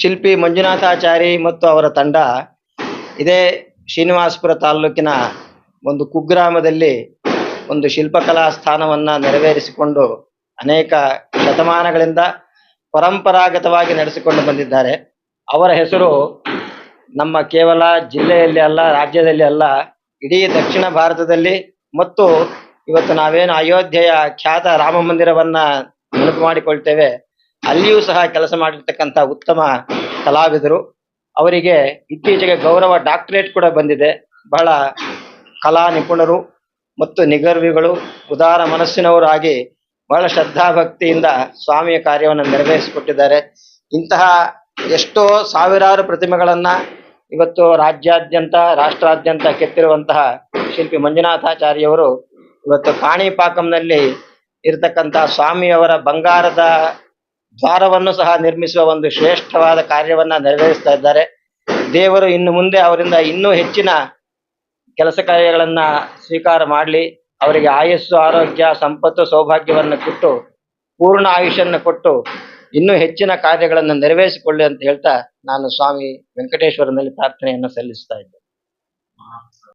ಶಿಲ್ಪಿ ಮಂಜುನಾಥಾಚಾರಿ ಮತ್ತು ಅವರ ತಂಡ ಇದೇ ಶ್ರೀನಿವಾಸಪುರ ತಾಲೂಕಿನ ಒಂದು ಕುಗ್ರಾಮದಲ್ಲಿ ಒಂದು ಶಿಲ್ಪಕಲಾ ಸ್ಥಾನವನ್ನ ನೆರವೇರಿಸಿಕೊಂಡು ಅನೇಕ ಶತಮಾನಗಳಿಂದ ಪರಂಪರಾಗತವಾಗಿ ನಡೆಸಿಕೊಂಡು ಬಂದಿದ್ದಾರೆ. ಅವರ ಹೆಸರು ನಮ್ಮ ಕೇವಲ ಜಿಲ್ಲೆಯಲ್ಲಿ ಅಲ್ಲ, ರಾಜ್ಯದಲ್ಲಿ ಅಲ್ಲ, ಇಡೀ ದಕ್ಷಿಣ ಭಾರತದಲ್ಲಿ ಮತ್ತು ಇವತ್ತು ನಾವೇನು ಅಯೋಧ್ಯೆಯ ಖ್ಯಾತ ರಾಮ ಮಂದಿರವನ್ನ ನೆನಪು ಮಾಡಿಕೊಳ್ತೇವೆ. ಅಲ್ಲಿಯೂ ಸಹ ಕೆಲಸ ಮಾಡಿರ್ತಕ್ಕಂತ ಉತ್ತಮ ಕಲಾವಿದರು. ಅವರಿಗೆ ಇತ್ತೀಚೆಗೆ ಗೌರವ ಡಾಕ್ಟರೇಟ್ ಕೂಡ ಬಂದಿದೆ. ಬಹಳ ಕಲಾ ನಿಪುಣರು ಮತ್ತು ನಿಗರ್ವಿಗಳು, ಉದಾರ ಮನಸ್ಸಿನವರಾಗಿ ಬಹಳ ಶ್ರದ್ಧಾಭಕ್ತಿಯಿಂದ ಸ್ವಾಮಿಯ ಕಾರ್ಯವನ್ನು ನೆರವೇರಿಸಿಕೊಟ್ಟಿದ್ದಾರೆ. ಇಂತಹ ಎಷ್ಟೋ ಸಾವಿರಾರು ಪ್ರತಿಮೆಗಳನ್ನ ಇವತ್ತು ರಾಜ್ಯಾದ್ಯಂತ, ರಾಷ್ಟ್ರಾದ್ಯಂತ ಕೆತ್ತಿರುವಂತಹ ಶಿಲ್ಪಿ ಮಂಜುನಾಥಾಚಾರ್ಯವರು ಇವತ್ತು ಕಾಣಿಪಾಕಂನಲ್ಲಿ ಇರತಕ್ಕಂತಹ ಸ್ವಾಮಿಯವರ ಬಂಗಾರದ ದ್ವಾರವನ್ನು ಸಹ ನಿರ್ಮಿಸುವ ಒಂದು ಶ್ರೇಷ್ಠವಾದ ಕಾರ್ಯವನ್ನ ನೆರವೇರಿಸ್ತಾ ಇದ್ದಾರೆ. ದೇವರು ಇನ್ನು ಮುಂದೆ ಅವರಿಂದ ಇನ್ನೂ ಹೆಚ್ಚಿನ ಕೆಲಸ ಕಾರ್ಯಗಳನ್ನ ಸ್ವೀಕಾರ ಮಾಡಲಿ. ಅವರಿಗೆ ಆಯಸ್ಸು, ಆರೋಗ್ಯ, ಸಂಪತ್ತು, ಸೌಭಾಗ್ಯವನ್ನು ಕೊಟ್ಟು, ಪೂರ್ಣ ಆಯುಷನ್ನು ಕೊಟ್ಟು ಇನ್ನೂ ಹೆಚ್ಚಿನ ಕಾರ್ಯಗಳನ್ನು ನೆರವೇರಿಸಿಕೊಳ್ಳಿ ಅಂತ ಹೇಳ್ತಾ ನಾನು ಸ್ವಾಮಿ ವೆಂಕಟೇಶ್ವರನಲ್ಲಿ ಪ್ರಾರ್ಥನೆಯನ್ನು ಸಲ್ಲಿಸ್ತಾ ಇದ್ದೆ